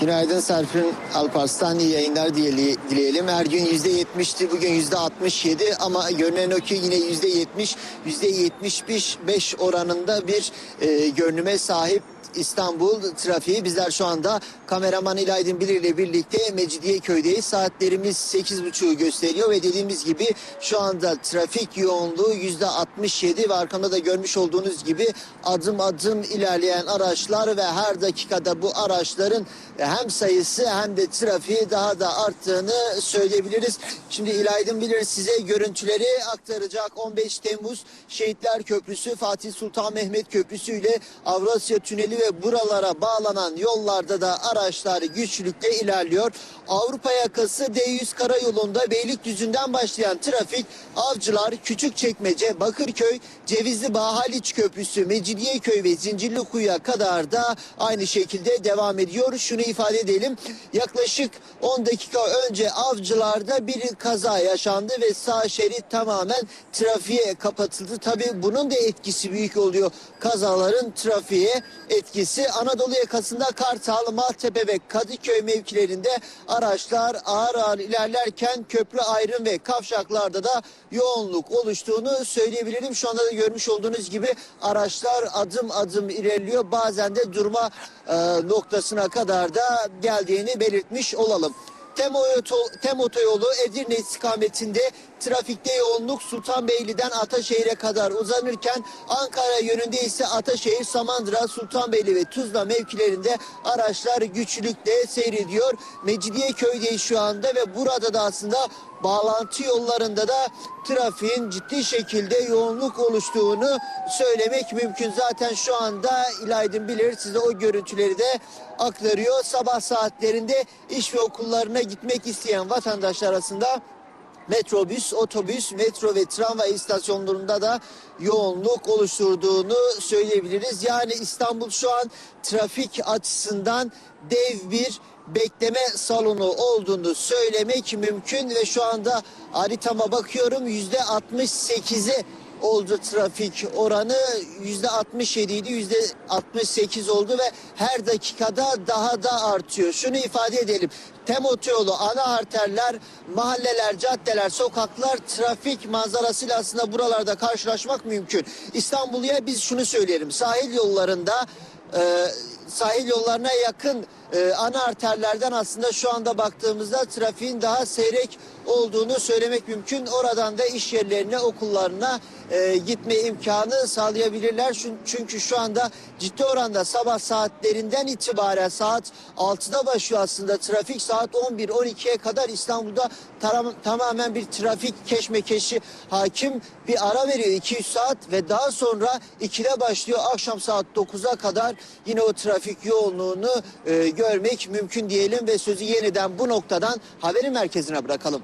Günaydın Serpil Alparslan iyi yayınlar dileyelim. Her gün %70'ti bugün %67 ama görünen o ki yine %70, %75 oranında bir e, görünüme sahip İstanbul trafiği. Bizler şu anda kameraman İlaydın Bilir ile birlikte Mecidiyeköy'deyiz. Saatlerimiz 8.30'u gösteriyor ve dediğimiz gibi şu anda trafik yoğunluğu %67 ve arkamda da görmüş olduğunuz gibi adım adım ilerleyen araçlar ve her dakikada bu araçların hem sayısı hem de trafiği daha da arttığını söyleyebiliriz. Şimdi İlaydın Bilir size görüntüleri aktaracak. 15 Temmuz Şehitler Köprüsü, Fatih Sultan Mehmet Köprüsü ile Avrasya Tüneli ve buralara bağlanan yollarda da araçlar güçlükle ilerliyor. Avrupa yakası D100 karayolunda Beylikdüzü'nden başlayan trafik Avcılar, Küçükçekmece, Bakırköy, Cevizli Bağ, Haliç Köprüsü, Mecidiyeköy ve Zincirlikuyu'ya kadar da aynı şekilde devam ediyor. Şunu ifade edelim. Yaklaşık 10 dakika önce Avcılar'da bir kaza yaşandı ve sağ şerit tamamen trafiğe kapatıldı. Tabii bunun da etkisi büyük oluyor. Kazaların trafiğe etkisi. Anadolu yakasında Kartal, Maltepe ve Kadıköy mevkilerinde araçlar ağır ağır ilerlerken köprü ayrım ve kavşaklarda da yoğunluk oluştuğunu söyleyebilirim. Şu anda da görmüş olduğunuz gibi araçlar adım adım ilerliyor. Bazen de durma e, noktasına kadar da geldiğini belirtmiş olalım. Tem, oto- Tem otoyolu Edirne istikametinde trafikte yoğunluk Sultanbeyli'den Ataşehir'e kadar uzanırken Ankara yönünde ise Ataşehir, Samandıra, Sultanbeyli ve Tuzla mevkilerinde araçlar güçlükle seyrediyor. Mecidiyeköy'deyiz şu anda ve burada da aslında bağlantı yollarında da trafiğin ciddi şekilde yoğunluk oluştuğunu söylemek mümkün. Zaten şu anda İlaydın Bilir size o görüntüleri de aktarıyor. Sabah saatlerinde iş ve okullarına gitmek isteyen vatandaşlar arasında metrobüs, otobüs, metro ve tramvay istasyonlarında da yoğunluk oluşturduğunu söyleyebiliriz. Yani İstanbul şu an trafik açısından dev bir bekleme salonu olduğunu söylemek mümkün ve şu anda haritama bakıyorum yüzde 68'i oldu trafik oranı yüzde 67 idi yüzde 68 oldu ve her dakikada daha da artıyor. Şunu ifade edelim. Tem otoyolu, ana arterler, mahalleler, caddeler, sokaklar trafik manzarasıyla aslında buralarda karşılaşmak mümkün. İstanbul'a biz şunu söyleyelim. Sahil yollarında e, sahil yollarına yakın e, ana arterlerden aslında şu anda baktığımızda trafiğin daha seyrek olduğunu söylemek mümkün. Oradan da iş yerlerine, okullarına e, gitme imkanı sağlayabilirler. Çün- Çünkü şu anda ciddi oranda sabah saatlerinden itibaren saat 6'da başlıyor aslında trafik. Saat 11-12'ye kadar İstanbul'da taram- tamamen bir trafik keşmekeşi hakim. Bir ara veriyor 200 saat ve daha sonra 2'de başlıyor. Akşam saat 9'a kadar yine o trafik yoğunluğunu e, görmek mümkün diyelim ve sözü yeniden bu noktadan haberin merkezine bırakalım.